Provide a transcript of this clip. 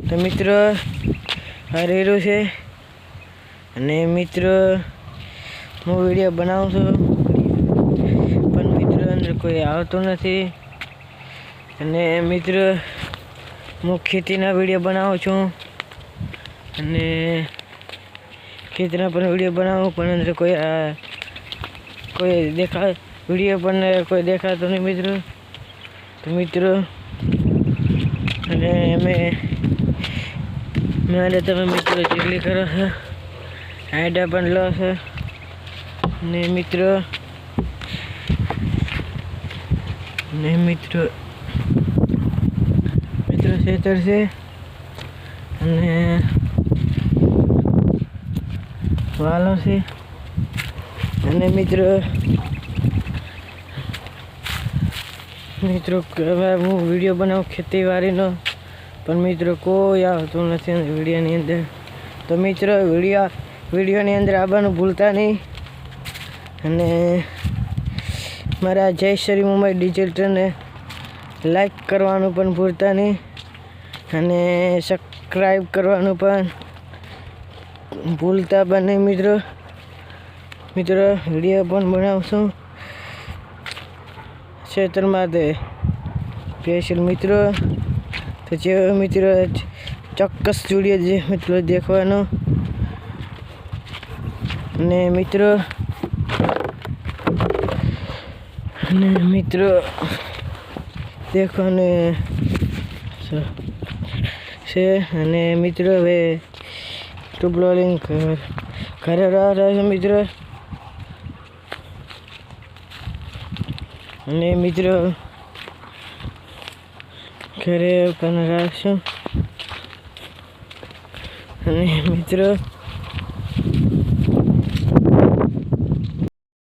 તો મિત્રો, આ રેરો છે. અને મિત્રો, હું વીડિયો બનાવું છું. પણ મિત્રો અંદર કોઈ આવતો નથી. અને મિત્રો, હું ખેતીના વીડિયો બનાવું છું. અને ખેતીના પણ વીડિયો બનાવું, પણ અંદર કોઈ કોઈ દેખા વીડિયો પણ કોઈ દેખાતો નહીં મિત્રો. તો મિત્રો, અને અમે મારે તમે મિત્રો ચીકલી કરો છો આઈડા પણ લો છો. ને મિત્રો ને મિત્રો મિત્રો ખેતર છે. અને વાલો છે. અને મિત્રો મિત્રો, હવે હું વીડિયો બનાવું ખેતીવાડીનો. પણ મિત્રો, કોઈ આવતું નથી વિડીયોની અંદર. તો મિત્રો, વીડિયો, વિડીયોની અંદર આવવાનું ભૂલતા નહીં. અને મારા જયશ્રી મુંબઈ ડિજિટલને લાઈક કરવાનું પણ ભૂલતા નહીં. અને સબસ્ક્રાઈબ કરવાનું પણ ભૂલતા નહીં મિત્રો. મિત્રો, વીડિયો પણ બનાવશું. ક્ષેત્રમાં તે સ્પેશિયલ મિત્રો. તો જે મિત્રો ચોક્કસ જોડીએ જે મિત્રો દેખવાનો. અને મિત્રો અને મિત્રો સ- છે. અને મિત્રો હવે ટ્યુબલોલિંગ ઘરે રહ્યા છે મિત્રો. અને મિત્રો ઘરે રાખશું. અને મિત્રો